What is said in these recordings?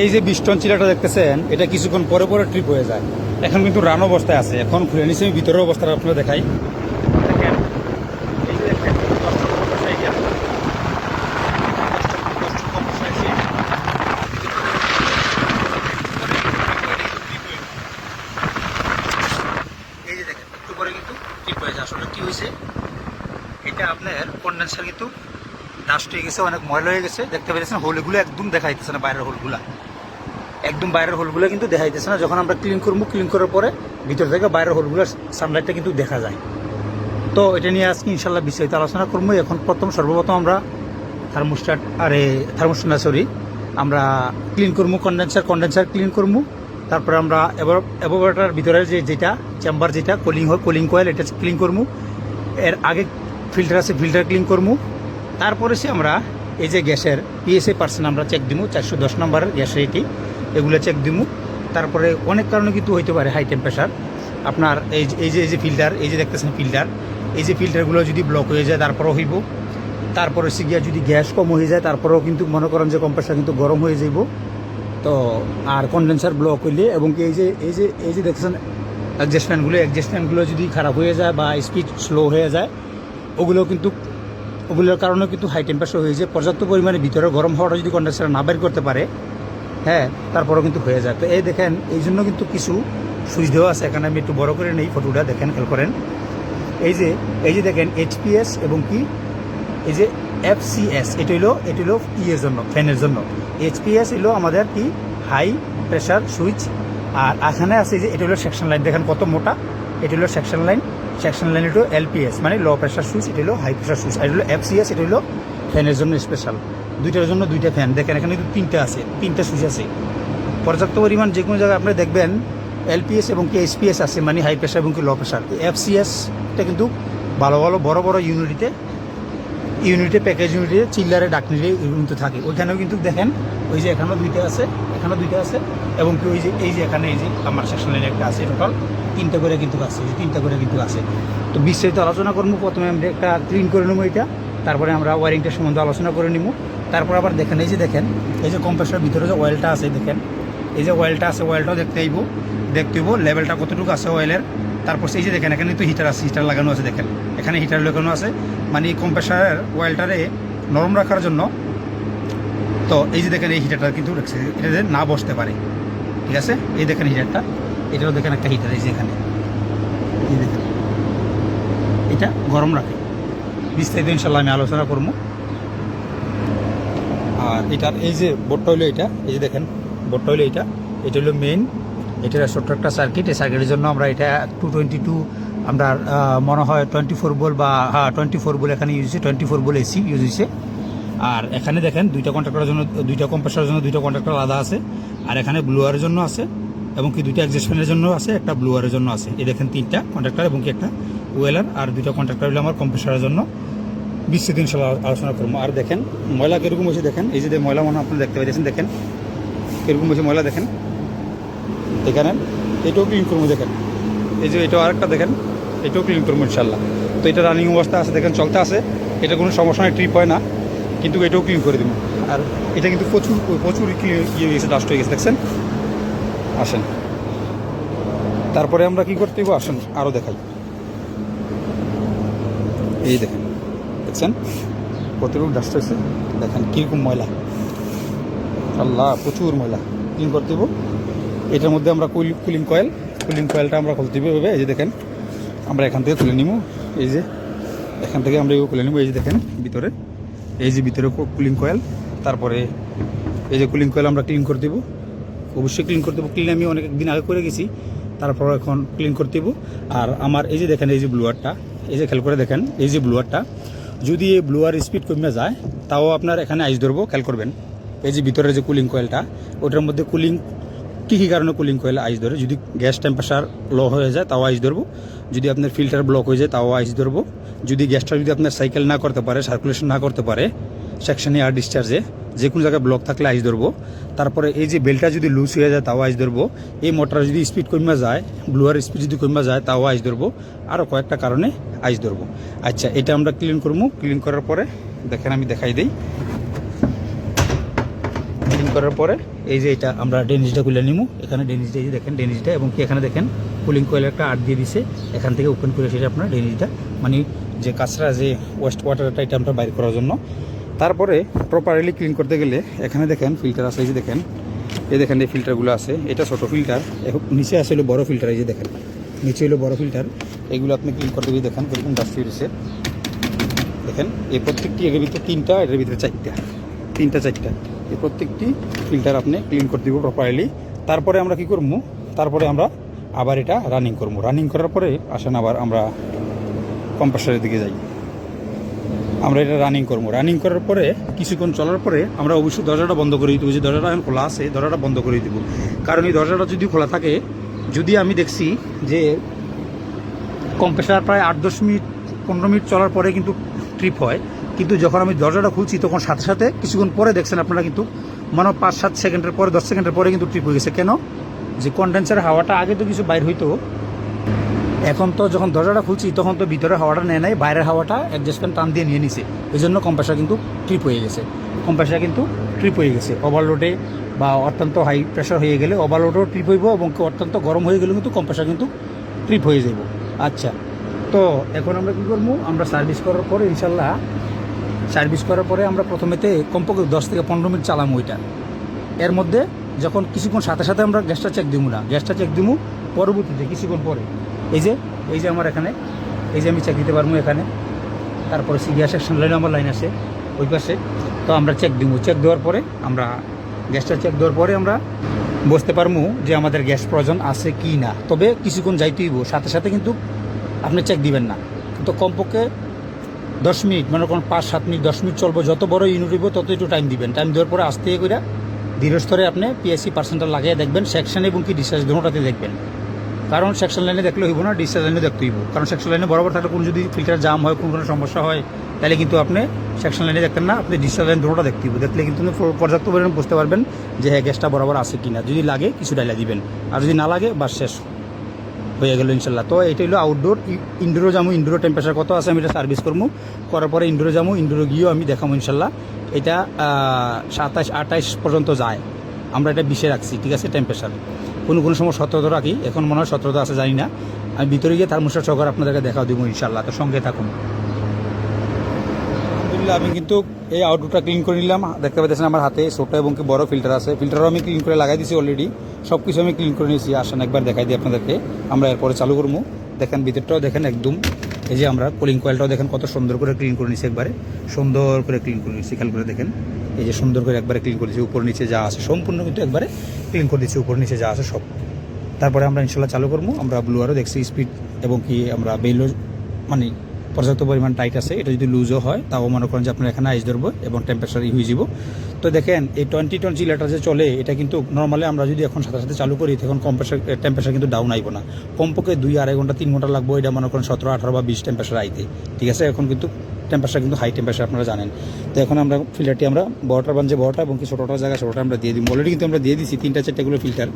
এই যে বিষ্টন টন চিলাটা দেখতেছেন, এটা কিছুক্ষণ পরে পরে ট্রিপ হয়ে যায়। এখন কিন্তু রান অবস্থায় আছে। এখন খুলে নিচে ভিতরের অবস্থাটা আপনারা দেখাই দেখেন, এই যে দেখেন, কষ্ট কম বসে এই যে। কষ্ট কম বসে এই যে। এই যে দেখেন একটু পরে কিন্তু ট্রিপ হয়ে যায় আসলে কি হয়েছে এটা আপনার কন্ডেন্সার কিন্তু ডাস্ট হয়ে গেছে অনেক ময়লা হয়ে গেছে। দেখতে পাচ্ছেন হোলগুলো একদম দেখা যাইতেছে না বাইরের হোলগুলা। একদম বাইরের হোলগুলো কিন্তু দেখা যাইতেছে না। যখন আমরা ক্লিন করব ক্লিন করার পরে ভিতর থেকে বাইরের হোলগুলোর সানলাইটটা কিন্তু দেখা যায়। তো এটা নিয়ে আজকে ইনশাল্লাহ বিস্তারিত আলোচনা করব। এখন প্রথম সর্বপ্রথম আমরা থার্মোস্টাট আরে থার্মোস্টাট না সরি আমরা ক্লিন করব কন্ডেন্সার কন্ডেন্সার ক্লিন করব। তারপরে আমরা এবার অ্যাভোভেটার ভিতরে যে যেটা চেম্বার যেটা কুলিং হয় কুলিং কয়েল এটা ক্লিন করব। এর আগে ফিল্টার আছে ফিল্টার ক্লিন করব। তারপরে সে আমরা এই যে গ্যাসের পিএসএ পার্সেন্ট আমরা চেক দিব চারশো দশ নম্বরের গ্যাসের এটি এগুলো চেক দিব তারপরে অনেক কারণে কিন্তু হইতে পারে হাই টেম্পারেচার আপনার এই এই যে এই যে ফিল্টার এই যে দেখতেছেন ফিল্টার এই যে ফিল্টারগুলো যদি ব্লক হয়ে যায়, তারপরেও হইব। তারপরে সে গিয়া যদি গ্যাস কম হয়ে যায়, তারপরেও কিন্তু মনে করেন যে কম্প্রেসার কিন্তু গরম হয়ে যাইব। তো আর কন্ডেন্সার ব্লক হইলে এবং এই যে এই যে এই যে দেখছেন অ্যাডজাস্টমেন্টগুলো অ্যাডজাস্টমেন্টগুলো যদি খারাপ হয়ে যায় বা স্পিড স্লো হয়ে যায়, ওগুলো কিন্তু ওগুলোর কারণেও কিন্তু হাই টেম্পারেচার হয়ে যায়। পর্যাপ্ত পরিমাণে ভিতরে গরম হাওয়াটা যদি কন্ডেন্সার না বের করতে পারে হ্যাঁ তারপরেও কিন্তু হয়ে যায়। তো এই দেখেন, এই জন্য কিন্তু কিছু সুইচ দেওয়া আছে। এখানে আমি একটু বড় করে নেই, ফটোটা দেখেন, খেয়াল করেন। এই যে এই যে দেখেন এইচপিএস এবং কি? এই যে এফসিএস এটা হলো এটা হলো ইয়ের জন্য, ফ্যানের জন্য। এইচপিএস হলো আমাদের কি? High pressure switch. আর এখানে আছে যে, এটা হলো সেকশন লাইন দেখেন কত মোটা। এটা হলো সেকশন লাইন সেকশন লাইন হলো এলপিএস মানে লো প্রেশার সুইচ এটা হলো হাই প্রেশার সুইচ আর এটা হলো এফসিএস এটা হলো ফ্যানের জন্য স্পেশাল দুইটার জন্য দুইটা ফ্যান দেখেন, এখানে কিন্তু তিনটা আছে, তিনটা সুইচ আছে। পর্যাপ্ত পরিমাণ যে কোনো জায়গায় আপনি দেখবেন এলপিএস এবং কি এইচপিএস আছে মানে হাই প্রেশার এবং কি লো প্রেশার এফসিএসটা কিন্তু ভালো ভালো, বড় বড় ইউনিটিতে ইউনিটে প্যাকেজ ইউনিটে চিল্লারে ডাকনিরে কিন্তু থাকে। ওইখানেও কিন্তু দেখেন, ওই যে এখানেও দুইটা আছে, এখানেও দুইটা আছে। এবং কি ওই যে, এই যে এখানে এই যে আমার সেকশন একটা আছে টোটাল তিনটা করে কিন্তু আছে, এই তিনটা করে কিন্তু আছে। তো বিস্তারিত আলোচনা করব, প্রথমে আমরা একটা ক্লিন করে নেব এটা, তারপরে আমরা ওয়ারিংটা সম্বন্ধে আলোচনা করে নিব। তারপর আবার দেখেন, এই যে দেখেন, এই যে কম্প্রেসার ভিতরে যে অয়েলটা আছে, দেখেন, এই যে অয়েলটা আছে অয়েলটাও দেখতে আইব, দেখতে হইব লেভেলটা কতটুকু আছে অয়েলের তারপর এই যে দেখেন, এখানে তো হিটার আছে হিটার লাগানো আছে, দেখেন, এখানে হিটার লাগানো আছে। মানে এই কম্প্রেসারের অয়েলটারে নরম রাখার জন্য, তো এই যে দেখেন, এই হিটারটা কিন্তু এটা এটাতে না বসতে পারে। ঠিক আছে? এই দেখেন হিটারটা এটাও দেখেন একটা হিটার এই যে এখানে। এই দেখেন। এটা গরম রাখে। বিস্তারিত ইনশাল্লাহ আমি আলোচনা করব। আর এটার এই যে বোর্ডটা হলো এটা, এই যে দেখেন বোর্ডটা হলো এটা এটা হলো মেইন এটার ছোট্ট একটা সার্কিট এই সার্কিটের জন্য আমরা এটা টু টোয়েন্টি টু আমরা মনে হয় টোয়েন্টি ফোর বোল বা হ্যাঁ টোয়েন্টি ফোর বোল এখানে ইউজ হয়েছে টোয়েন্টি ফোর বোল এসি ইউজ হয়েছে। আর এখানে দেখেন দুইটা কন্ট্রাক্টরের জন্য, দুইটা কম্প্রেসারের জন্য দুইটা কন্ট্রাক্টর আলাদা আছে। আর এখানে ব্লুয়ারের জন্য আছে, এবং কি দুইটা অ্যাডজাস্টমেন্টের জন্য আছে, একটা ব্লুয়ারের জন্য আছে। এই দেখেন তিনটা কন্ট্রাক্টর এবং কি একটা ওয়েলার আর দুইটা কন্ট্রাক্টর হলো আমার কম্প্রেসারের জন্য। বিস্তৃত ইনশাল্লাহ আলোচনা করব। আর দেখেন ময়লা কীরকম হয়েছে দেখেন, এই যে ময়লা মনে আপনি দেখতে পাইতেছেন, দেখেন কীরকম হয়েছে ময়লা দেখেন। এখানে এটাও ক্লিন করব দেখেন। এই যে এটাও আরেকটা দেখেন, এটাও ক্লিন করব ইনশাল্লাহ তো এটা রানিং অবস্থা আছে, দেখেন চলতে আছে। এটা কোনো সমস্যা ট্রিপ হয় না। কিন্তু এটাও ক্লিন করে দেবো। আর এটা কিন্তু প্রচুর প্রচুর ইয়ে হয়ে গেছে ডাস্ট হয়ে গেছে, দেখছেন? আসেন। তারপরে আমরা কি করতে হইব? আসেন আরও দেখাই। এই দেখেন, দেখছেন? কতটুকু ডাস্ট হয়েছে? দেখেন, কীরকম ময়লা। আল্লাহ, প্রচুর ময়লা। ক্লিন করতে দেবো এটার মধ্যে আমরা কুলিং কয়েল, কুলিং কয়েলটা আমরা খুলতে এভাবে, এই যে দেখেন। আমরা এখান থেকে তুলে নিব, এই যে। এখান থেকে আমরা খুলে নিব, এই যে দেখেন, ভিতরে। এই যে ভিতরে কুলিং কয়েল তারপরে এই যে কুলিং কয়েল আমরা ক্লিন করে দেবো। অবশ্যই ক্লিন করে দেবো। ক্লিন আমি অনেক দিন আগে করে গেছি, তারপর এখন ক্লিন করতে দেবো। আর আমার এই যে দেখেন, এই যে ব্লুয়ারটা এই যে খেয়াল করে দেখেন, এই যে ব্লুয়ারটা যদি এই ব্লুয়ার স্পিড কমে যায়, তাও আপনার এখানে আইস ধরবো, খেয়াল করবেন। এই যে ভিতরের যে কুলিং কয়েলটা ওটার মধ্যে কুলিং কী কী কারণে কুলিং কয়েল আইস ধরে, যদি গ্যাস টেম্পারেচার লো হয়ে যায়, তাও আইস ধরবো। যদি আপনার ফিল্টার ব্লক হয়ে যায়, তাও আইস ধরবো। যদি গ্যাসটা যদি আপনার সাইকেল না করতে পারে সার্কুলেশন না করতে পারে সেকশনে আর ডিসচার্জে যে কোনো জায়গায় ব্লক থাকলে আইস ধরবো। তারপরে এই যে বেলটা যদি লুজ হয়ে যায়, তাও আইস ধরবো। এই মোটর যদি স্পিড কমা যায় ব্লুয়ার স্পিড যদি কমা যায়, তাও আইস ধরবো। আরও কয়েকটা কারণে আইস ধরবো। আচ্ছা এটা আমরা ক্লিন করব। ক্লিন করার পরে দেখেন আমি দেখাই দিই। করার পরে এই যে এটা আমরা ডেনিসটা খুলে নিমু। এখানে ডেনিসটা এই যে দেখেন ডেনিসটা এবং কি এখানে দেখেন কুলিং কোয়েল একটা আট দিয়ে দিছে। এখান থেকে ওপেন করে সেটা আপনার ডেনিসটা মানে যে কাঁচরা যে ওয়েস্ট ওয়াটারটা এটা আমরা বাইর করার জন্য। তারপরে প্রপারলি ক্লিন করতে গেলে এখানে দেখেন ফিল্টার আছে, এই যে দেখেন, এই দেখেন এই ফিল্টারগুলো আছে। এটা ছোট ফিল্টার নিচে আছে হলো বড় ফিল্টার এই যে দেখেন, নিচে হলো বড় ফিল্টার এগুলো আপনি ক্লিন করতে গিয়ে দেখেন কীরকম ডাস্ট বেরিয়েছে দেখেন, এই প্রত্যেকটি এর ভিতরে তিনটা, এর ভিতরে চারটা, তিনটা চারটা। এই প্রত্যেকটি ফিল্টার আপনি ক্লিন করে দিব প্রপারলি তারপরে আমরা কি করব? তারপরে আমরা আবার এটা রানিং করব। রানিং করার পরে আসেন আবার আমরা কম্প্রেসারের দিকে যাই। আমরা এটা রানিং করব। রানিং করার পরে কিছুক্ষণ চলার পরে আমরা অবশ্যই দরজাটা বন্ধ করে দিতে যে দরজাটা এখন খোলা আছে, দরজাটা বন্ধ করে দিব। কারণ এই দরজাটা যদি খোলা থাকে, যদি আমি দেখছি যে কম্প্রেসার প্রায় আট দশ মিনিট, পনেরো মিনিট চলার পরে কিন্তু ট্রিপ হয় কিন্তু যখন আমি দরজাটা খুলছি, তখন সাথে সাথে কিছুক্ষণ পরে দেখছেন আপনারা কিন্তু মানে পাঁচ, সাত সেকেন্ডের পরে, দশ সেকেন্ডের পরে কিন্তু ট্রিপ হয়ে গেছে। কেন? যে কন্ডেন্সার হাওয়াটা আগে তো কিছু বাইর হইতো। এখন তো যখন দরজাটা খুলছি, তখন তো ভিতরে হাওয়াটা নেয় নাই, বাইরের হাওয়াটা অ্যাডজাস্টমেন্ট টান দিয়ে নিয়ে নিছে। এই জন্য কম্প্রেসার কিন্তু ট্রিপ হয়ে গেছে। কম্প্রেসার কিন্তু ট্রিপ হয়ে গেছে। ওভারলোডে বা অত্যন্ত হাই প্রেশার হয়ে গেলে ওভারলোডও ট্রিপ হইব এবং অত্যন্ত গরম হয়ে গেলে কিন্তু কম্প্রেসার কিন্তু ট্রিপ হয়ে যাব আচ্ছা তো এখন আমরা কী করব? আমরা সার্ভিস করার পরে ইনশাল্লাহ সার্ভিস করার পরে আমরা প্রথমেতে কমপক্ষে দশ থেকে পনেরো মিনিট চালাম ওইটা। এর মধ্যে যখন কিছুক্ষণ সাথে সাথে আমরা গ্যাসটা চেক দিব না, গ্যাসটা চেক দিব পরবর্তীতে কিছুক্ষণ পরে। এই যে এই যে আমার এখানে, এই যে আমি চেক দিতে পারব এখানে। তারপরে সিরিয়াস সেকশন লাইনে আমার লাইন আছে ওই পাশে। তো আমরা চেক দিব চেক দেওয়ার পরে আমরা গ্যাসটা চেক দেওয়ার পরে আমরা বুঝতে পারব যে আমাদের গ্যাস প্রয়োজন আছে কি না। তবে কিছুক্ষণ যাইতেইব সাথে সাথে কিন্তু আপনি চেক দিবেন না। কিন্তু কমপক্ষে দশ মিনিট, মনে করুন পাঁচ, সাত মিনিট, দশ মিনিট চলবো, যত বড় ইউনিট হইব, তত একটু টাইম দিবেন। টাইম দেওয়ার পরে আস্তে করে ধীরে স্তরে আপনি পিএসসি পার্সেন্টটা লাগিয়ে দেখবেন সেকশন এবং কি ডিসচার্জ দুটোটাতে দেখবেন। কারণ সেকশন লাইনে দেখলে হইব না ডিসচার্জ লাইনে দেখতে হইব। কারণ সেকশন লাইনে বরাবর থাকলে কোনো যদি ফিল্টার জাম হয়, কোনো কোনো সমস্যা হয়, তাহলে কিন্তু আপনি সেকশন লাইনে দেখতেন না, আপনি ডিসচার্জ লাইন দুটোটা দেখতে হইব। দেখলে কিন্তু পর্যাপ্ত পরিমাণ বুঝতে পারবেন যে হ্যাঁ গ্যাসটা বরাবর আছে কি না যদি লাগে, কিছু ডাইলা দিবেন। আর যদি না লাগে, বাস শেষ। হয়ে গেল ইনশাল্লাহ। তো এটা হলো আউটডোর ইন্ডোরও যাব ইন্ডোরও টেম্পারেচার কত আছে আমি এটা সার্ভিস করব করার পরে ইনডোরে যাব ইন্ডোরে গিয়েও আমি দেখাবো ইনশাল্লাহ। এটা সাতাশ আঠাইশ পর্যন্ত যায়। আমরা এটা বিশে রাখছি, ঠিক আছে টেম্পারেচার কোনো কোনো সময় সতেরো রাখি, এখন মনে হয় সতেরো আছে, জানি না। আমি ভিতরে গিয়ে থার্মোস্টার সহকারে আপনাদেরকে দেখা দিব ইনশাল্লাহ, তো সঙ্গে থাকুন। আলহামদুলিল্লাহ আমি কিন্তু এই আউটডোরটা ক্লিন করে নিলাম। দেখতে পাচ্ছেন আমার হাতে ছোট এবং কি বড় ফিল্টার আছে। ফিল্টারও আমি ক্লিন করে লাগাই দিয়েছি অলরেডি সব কিছু আমি ক্লিন করে নিয়েছি। আসেন একবার দেখাই দিই আপনাদেরকে। আমরা এরপরে চালু করব। দেখেন, ভিতরটাও দেখেন একদম। এই যে আমরা কুলিং কয়েলটাও দেখেন কত সুন্দর করে ক্লিন করে নিয়েছি একবারে। সুন্দর করে ক্লিন করে নিয়েছি। খেয়াল করে দেখেন। এই যে সুন্দর করে একবারে ক্লিন করে করেছি উপর নিচে যা আছে সম্পূর্ণ কিন্তু একবারে ক্লিন করে দিচ্ছি উপর নিচে যা আছে সব। তারপরে আমরা ইনশাল্লাহ চালু করব। আমরা ব্লুয়ারও দেখছি স্পিড এবং কি আমরা বেলও মানে পর্যাপ্ত পরিমাণ টাইট আছে, এটা যদি লুজও হয়, তাও মনে করেন যে আপনার এখানে আইস ধরবো এবং টেম্পারেচার ই হয়ে যাব। তো দেখেন, এই টোয়েন্টি টোয়েন্টি লিটার যে চলে, এটা কিন্তু নর্মালি আমরা যদি এখন সাথে সাথে চালু করি, তখন কম্প্রেসার টেম্পারেচার কিন্তু ডাউন আইব না। কমপক্ষে দুই, আড়াই ঘণ্টা, তিন ঘণ্টা লাগবে, এটা মনে করেন সতেরো, আঠারো বা বিশ টেম্পারেচার আইতে। ঠিক আছে? এখন কিন্তু টেম্পারেচার কিন্তু হাই টেম্পারেচার আপনারা জানেন। তো এখন আমরা ফিল্টারটি আমরা বড়টা বানছে বড়টা এবং কি ছোটোটা জায়গা ছোটোটা আমরা দিয়ে দিই অলরেডি কিন্তু আমরা দিয়ে দিচ্ছি তিনটা চারটাগুলো ফিল্টার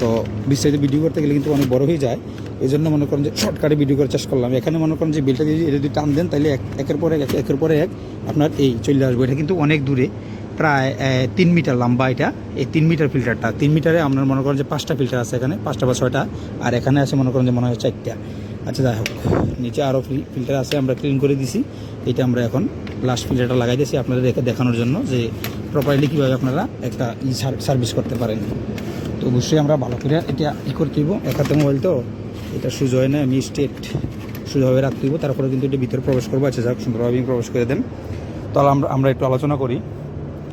তো বিস্তারিত ভিডিও করতে গেলে কিন্তু অনেক বড় হয়ে যায়। এই জন্য মনে করেন যে শর্টকাটে ভিডিও করার চেষ্টা করলাম। এখানে মনে করেন যে বিলটা যদি যদি টান দেন, তাহলে এক একের পরে এক একের পরে এক আপনার এই চলে আসবে। এটা কিন্তু অনেক দূরে। প্রায় তিন মিটার লম্বা এটা। এই তিন মিটার ফিল্টারটা তিন মিটারে আপনার মনে করেন যে পাঁচটা ফিল্টার আছে এখানে, পাঁচটা বা ছয়টা। আর এখানে আছে মনে করেন যে মনে হয় চারটা। আচ্ছা যাই হোক। নিচে আরও ফিল্টার আছে, আমরা ক্লিন করে দিছি। এটা আমরা এখন লাস্ট ফিল্টারটা লাগাই দিয়েছি আপনাদের দেখানোর জন্য যে প্রপারলি কীভাবে আপনারা একটা সার্ভিস করতে পারেন। তো অবশ্যই আমরা ভালো করে এটা ই করতে হইব এক হাতে মোবাইল তো, এটা সুযোগ হয় না, আমি স্টেট সুযোগভাবে রাখতে হইব তারপরে কিন্তু এটা ভিতরে প্রবেশ করব। আচ্ছা যাক, সুন্দরভাবে প্রবেশ করে দেন। তাহলে আমরা আমরা একটু আলোচনা করি।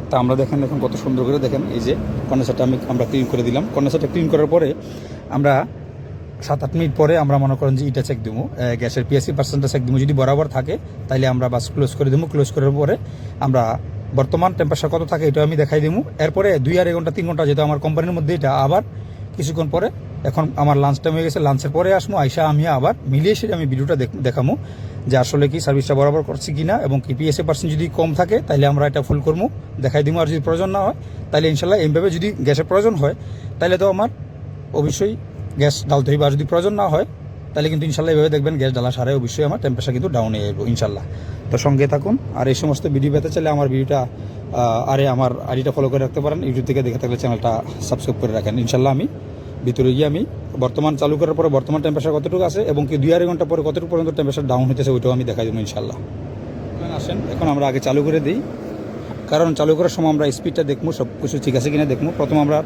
তা আমরা দেখেন, দেখুন কত সুন্দর করে দেখেন, এই যে কন্ডেন্সারটা আমি, আমরা ক্লিন করে দিলাম। কন্ডেন্সারটা ক্লিন করার পরে আমরা সাত, আট মিনিট পরে আমরা মনে করেন যে ইটা চেক দেবো। গ্যাসের পিএসসি পার্সেন্টটা চেক দেবো। যদি বরাবর থাকে তাহলে আমরা বাস ক্লোজ করে দেবো। ক্লোজ করার পরে আমরা বর্তমান টেম্পারেচার কত থাকে এটা আমি দেখাই দেবো এরপরে দুই আড়াই ঘণ্টা, তিন ঘণ্টা যেহেতু আমার কোম্পানির মধ্যে, এটা আবার কিছুক্ষণ পরে, এখন আমার লাঞ্চ টাইম হয়ে গেছে লাঞ্চের পরে আসব আইসা আমি আবার মিলিয়ে এসে আমি ভিডিওটা দেখ- দেখাবো যে আসলে কি সার্ভিসটা বরাবর করছি কি না এবং কি পিএসএ পার্সেন্ট যদি কম থাকে তাহলে আমরা এটা ফুল করব দেখাই দিব আর যদি প্রয়োজন না হয় তাহলে ইনশাল্লাহ এইভাবে যদি গ্যাসের প্রয়োজন হয় তাহলে তো আমার অবশ্যই গ্যাস ডালতে হইবে। আর যদি প্রয়োজন না হয় তাহলে কিন্তু ইনশাল্লাহ এভাবে দেখবেন গ্যাস ডালা সারে অবশ্যই আমার টেম্পারেচার কিন্তু ডাউন হয়ে যাবে ইনশাল্লাহ। তো সঙ্গে থাকুন, আর এই সমস্ত ভিডিও পেতে চাইলে আমার ভিডিওটা আরে আমার আইডিটা ফলো করে রাখতে পারেন ইউটিউব থেকে দেখে থাকলে চ্যানেলটা সাবস্ক্রাইব করে রাখেন। ইনশাল্লাহ আমি ভিতরে গিয়ে আমি বর্তমান চালু করার পরে বর্তমান টেম্পারেচার কতটুকু আছে এবং কি দুই আড়াই ঘণ্টা পরে কতটুকু পর্যন্ত টেম্পারেচার ডাউন হতেছে ওইটাও আমি দেখাই দেবো ইনশাল্লাহ। আসেন, এখন আমরা আগে চালু করে দিই। কারণ চালু করার সময় আমরা স্পিডটা দেখব সব কিছু ঠিক আছে কিনা দেখব প্রথম আমরা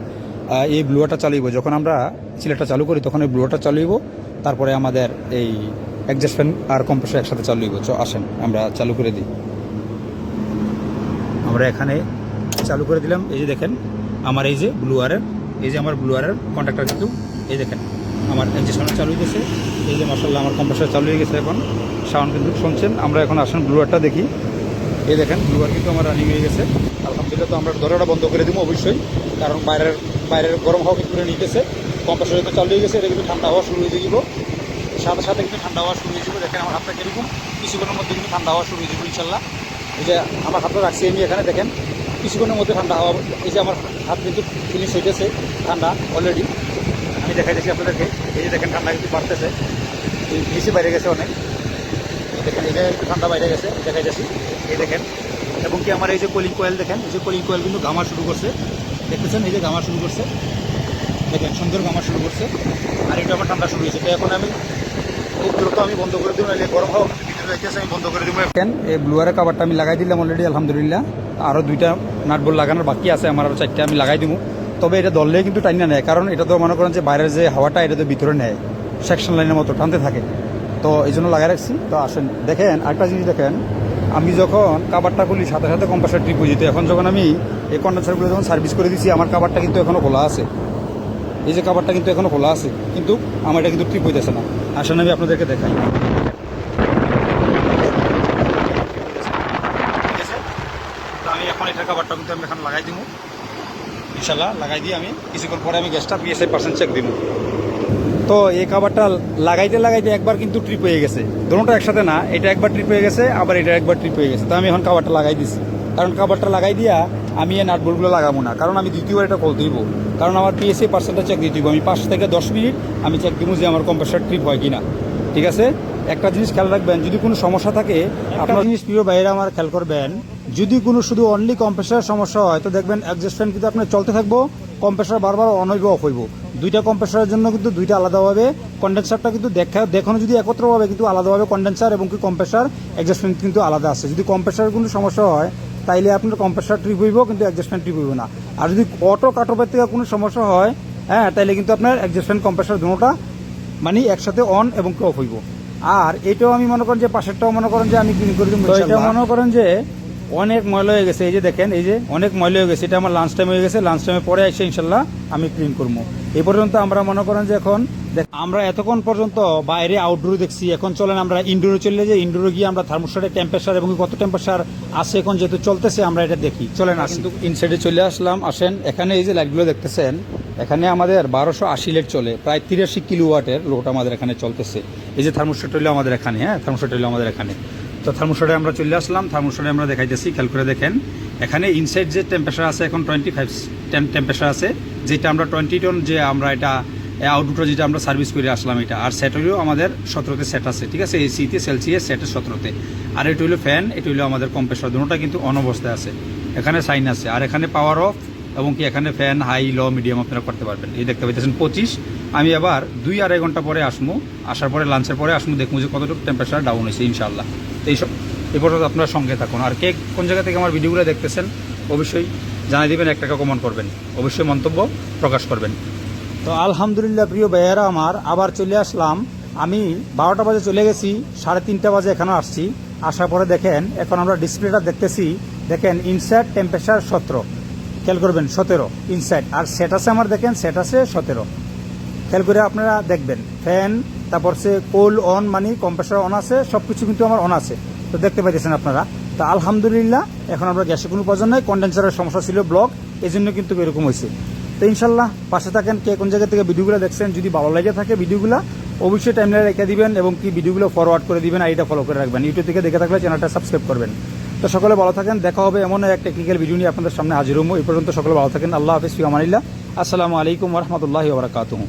এই ব্লুয়ারটা চালাইব যখন আমরা সিলেটটা চালু করি, তখন এই ব্লুয়ারটা চালুইব তারপরে আমাদের এই অ্যাডজাস্ট ফ্যান আর কম্প্রেসার একসাথে চালু হইব। আসেন, আমরা চালু করে দিই। আমরা এখানে চালু করে দিলাম। এই যে দেখেন, আমার এই যে ব্লু ব্লুয়ারের এই যে আমার ব্লু ব্লুয়ারের কন্ট্রাক্টর কিন্তু, এই দেখেন, আমার অ্যাডজাস্ট চালু হয়ে গেছে এই যে মাসাল্লাহ আমার কম্প্রেসার চালু হয়ে গেছে এখন। সাউন্ড কিন্তু শুনছেন, আমরা এখন আসেন ব্লুয়ারটা দেখি। এই দেখেন ব্লুয়ার কিন্তু আমার রানিং হয়ে গেছে। আলহামদুলিল্লাহ তো আমরা দরজাটা বন্ধ করে দিব অবশ্যই, কারণ বাইরের বাইরের গরম হাওয়া কিন্তু নিতেছে। কম্প্রেসার তো চালু হয়ে গেছে, এটা কিন্তু ঠান্ডা হওয়া শুরু হয়ে যাব সাথে সাথে কিন্তু ঠান্ডা হওয়া শুরু হয়ে যাবে দেখেন আমার হাতটা কীরকম? কিছুক্ষণের মধ্যে কিন্তু ঠান্ডা হওয়া শুরু হয়ে যাবে ইনশাল্লাহ। এই যে আমার হাতটা রাখছি আমি এখানে, দেখেন, কিছুক্ষণের মধ্যে ঠান্ডা হওয়া এই যে আমার হাত কিন্তু ফিনিশ হইতেছে ঠান্ডা অলরেডি আমি দেখাই দিচ্ছি আপনাদেরকে। এই যে দেখেন, ঠান্ডা কিন্তু বাড়তেছে। নিচে বাইরে গেছে অনেক। দেখেন এটা একটু ঠান্ডা বাইরে গেছে দেখাই যাচ্ছি এই দেখেন, এবং কি আমার এই যে কলিং কয়েল দেখেন, এই যে কলিং কয়েল কিন্তু গামা শুরু করছে। দেখতেছেন, এই যে গামা শুরু করছে। দেখেন, সুন্দর গামা শুরু করছে। আর এটা আমার ঠান্ডা শুরু হয়েছে। তো এখন আমি খুব দ্রুত আমি বন্ধ করে দিব, নাহলে গরম আমি বন্ধ করে এই আমি লাগাই দিলাম আরও দুইটা লাগানোর বাকি আছে, আমার আমি লাগাই তবে এটা কিন্তু নেয়, কারণ এটা তো মনে করেন যে বাইরের যে হাওয়াটা, এটা তো ভিতরে নেয়। সেকশন লাইনের মতো থাকে। তো এই জন্য রাখছি। তো আসেন, দেখেন জিনিস দেখেন। আমি যখন কাবারটা খুলি, সাথে সাথে কম্পাসার ট্রিপ যেত এখন যখন আমি এই কন্ডেন্সারগুলো যখন সার্ভিস করে দিচ্ছি আমার কাবারটা কিন্তু এখনও খোলা আছে। এই যে কাবারটা কিন্তু এখনও খোলা আছে, কিন্তু আমার এটা কিন্তু ট্রিপ হইতেছে না। আসলে আমি আপনাদেরকে দেখাই। আমি এখন এটার কিন্তু আমি এখন লাগাই দিয়ে আমি কিছুক্ষণ পরে আমি গ্যাসটা পার্সেন্ট চেক দিব তো এই লাগাইতে লাগাইতে একবার কিন্তু ট্রিপ হয়ে গেছে। একসাথে না, এটা একবার ট্রিপ হয়ে গেছে, আবার এটা একবার ট্রিপ হয়ে গেছে। তো আমি এখন কারণ কাবারটা লাগাই দিয়া আমি এই নাটবলগুলো লাগাবো না। কারণ আমি দ্বিতীয়বার এটা কল দিব। কারণ আমার পিএসসি পার্সেন্টটা চেক দিয়ে দিব। আমি পাঁচ থেকে দশ মিনিট আমি চেক দিব যে আমার কম্প্রেসার ট্রিপ হয় কি না ঠিক আছে? একটা জিনিস খেয়াল রাখবেন যদি কোনো সমস্যা থাকে আপনার জিনিস প্রিয় বাইরে আমার খেয়াল করবেন যদি কোনো শুধু অনলি কম্প্রেসার সমস্যা হয় তো দেখবেন অ্যাডজাস্ট ফ্যান কিন্তু আপনার চলতে থাকব কম্প্রেসার বারবার অন হইব অফ হইব। দুইটা কম্প্রেসারের জন্য কিন্তু দুইটা আলাদাভাবে কন্ডেন্সারটা কিন্তু দেখা দেখানো যদি একত্রভাবে কিন্তু আলাদাভাবে কন্ডেন্সার এবং কি কম্প্রেসার অ্যাডজাস্টমেন্ট কিন্তু আলাদা আছে। যদি কম্প্রেসার কোনো সমস্যা হয় তাইলে আপনার কম্প্রেসার ট্রিপ হইব কিন্তু অ্যাডজাস্টমেন্ট ট্রিপ হইব না। আর যদি অটো কাটওভার থেকে কোনো সমস্যা হয় হ্যাঁ তাইলে কিন্তু আপনার অ্যাডজাস্টমেন্ট কম্প্রেসার দুটোটা মানে একসাথে অন এবং অফ হইব। আর এটাও আমি মনে করেন যে পাশেরটাও মনে করেন যে আমি ক্লিন করে দিব এটা মনে করেন যে অনেক ময়লা হয়ে গেছে এই যে দেখেন এই যে অনেক ময়লা হয়ে গেছে এটা আমার লাঞ্চ টাইম হয়ে গেছে লাঞ্চ টাইমে পরে এসে ইনশাল্লাহ আমি ক্লিন করব। এই পর্যন্ত আমরা মনে করেন যে এখন আমরা এতক্ষণ পর্যন্ত বাইরে আউটডোর দেখছি এখন চলেন আমরা ইনডোরে চলে যাই ইনডোরে গিয়ে আমরা থার্মোস্টারের টেম্পারেচার এবং কত টেম্পারেচার আছে এখন যেহেতু চলতেছে আমরা এটা দেখি। চলেন আসি। কিন্তু ইনসাইডে চলে আসলাম আসেন এখানে এই যে লাইটগুলো দেখতেছেন এখানে আমাদের বারোশো আশি লাইট চলে প্রায় তিরাশি কিলো ওয়াটের লোড আমাদের এখানে চলতেছে। এই যে থার্মোস্টার হইল আমাদের এখানে হ্যাঁ থার্মোস্টার হইল আমাদের এখানে। তো থার্মোস্টারে আমরা চলে আসলাম থার্মোস্টারে আমরা দেখাইতেছি খেয়াল করে দেখেন এখানে ইনসাইড যে টেম্পারেচার আছে এখন টোয়েন্টি ফাইভ টেম্পারেচার আছে যেটা আমরা টোয়েন্টি টন যে আমরা এটা আউটডোর যেটা আমরা সার্ভিস করে আসলাম এটা। আর সেট হইলেও আমাদের সতেরোতে সেট আছে, ঠিক আছে? এসিতে সেলসিয়াস সেটের সতেরোতে। আর এটা হইল ফ্যান এটা হইল আমাদের কম্প্রেসর দুটোটা কিন্তু অনবস্থায় আছে। এখানে সাইন আছে। আর এখানে পাওয়ার অফ এবং কি এখানে ফ্যান হাই লো মিডিয়াম আপনারা করতে পারবেন। এই দেখতে পাইতেছেন পঁচিশ। আমি আবার দুই আড়াই ঘণ্টা পরে আসব। আসার পরে লাঞ্চের পরে আসব। দেখব যে কতটুকু টেম্পারেচার ডাউন হয়েছে ইনশাল্লাহ তো এইসব, এই পর্যন্ত আপনারা সঙ্গে থাকুন। আর কে কোন জায়গা থেকে আমার ভিডিওগুলো দেখতেছেন, অবশ্যই জানাই দিবেন একটা কমেন্ট করবেন। অবশ্যই মন্তব্য প্রকাশ করবেন। তো আলহামদুলিল্লাহ প্রিয় ভাইয়েরা আমার, আবার চলে আসলাম। আমি বারোটা বাজে চলে গেছি, সাড়ে তিনটা বাজে এখানে আসছি। আসার পরে দেখেন, এখন আমরা ডিসপ্লেটা দেখতেছি। দেখেন ইনসাইড টেম্পারেচার সতেরো। খেয়াল করবেন, সতেরো ইনসাইড আর সেট আছে আমার, দেখেন সেট আছে সতেরো। খেয়াল করে আপনারা দেখবেন ফ্যান তারপর সে কোল অন মানে কম্প্রেসার অন আছে সব কিছু কিন্তু আমার অন আছে। তো দেখতে পাইতেছেন আপনারা। তো আলহামদুলিল্লাহ, এখন আমরা গ্যাসের কোনো প্রয়োজন নাই কন্ডেন্সারের সমস্যা ছিল ব্লক এই জন্য কিন্তু এরকম হয়েছে। তো ইনশাল্লাহ পাশে থাকেন কে কোন জায়গা থেকে ভিডিওগুলো দেখছেন, যদি ভালো লেগে থাকে ভিডিওগুলো, অবশ্যই টাইমলাইনে রেখে দিবেন এবং কি ভিডিওগুলো ফরওয়ার্ড করে দিবেন আইটা ফলো করে রাখবেন। ইউটিউব থেকে দেখে থাকলে চ্যানেলটা সাবস্ক্রাইব করবেন। তো সকলে ভালো থাকেন, দেখা হবে এমন এক টেকনিক্যাল ভিডিও নিয়ে আপনাদের সামনে হাজির হব। এই পর্যন্ত সকলে ভালো থাকেন, আল্লাহ হাফিজ ফি আমানিল্লাহ। আসসালামু আলাইকুম রহমতুল্লাহ ওবরাকাতুহু